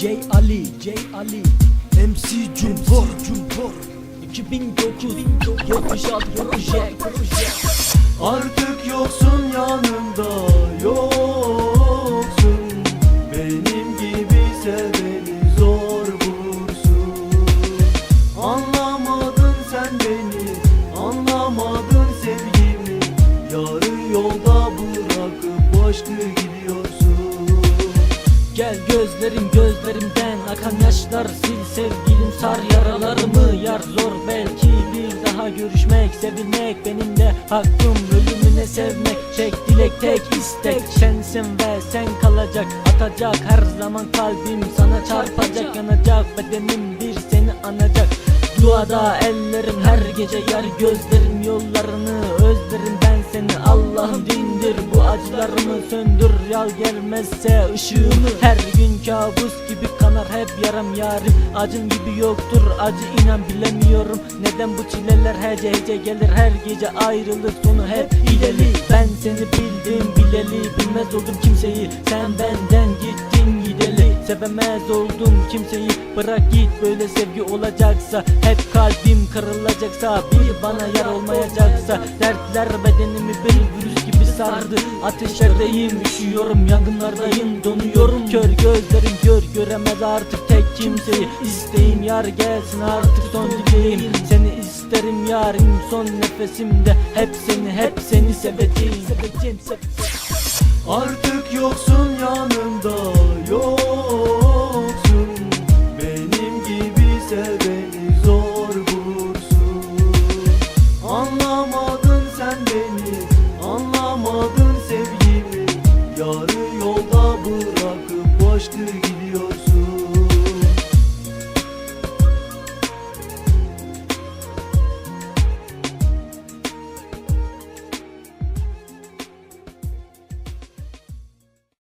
J Ali J Ali MC Cumbor Cumbor 2009 76 proje proje Artık yoksun yanımda gözlerim gözlerimden akan yaşlar sil sevgilim sar yaralarımı yar zor. Belki bir daha görüşmek sevilmek benim de hakkım ölümüne sevmek tek dilek tek istek. Sensin ve sen kalacak atacak. Her zaman kalbim sana çarpacak yanacak bedenim bir seni anacak. Duada ellerim her gece yar gözlerim yollarını yal gelmezse ışığımı Her gün kabus gibi kanar hep yaram yarim Acın gibi yoktur acı inan bilemiyorum. Neden bu çileler hece hece gelir her gece ayrılık sonu hep hileli Ben seni bildim bileli bilmez oldum kimseyi. Sen benden gittin gideli Sevemez oldum kimseyi. Bırak git böyle sevgi olacaksa Hep kalbim kırılacaksa Bir bana yar olmayacaksa Dertler bedenimi bir virüs gibi sardı Ateşlerdeyim üşüyorum yangınlardayım donuyorum. Kör gözlerim gör göremez artık tek kimseyi. İsteğim yar gelsin artık son dileğim. Seni isterim yarim son nefesimde. Hep seni hep seni seveceğim. Artık yoksun yanımda yoksun. Benim gibi seveni yar yol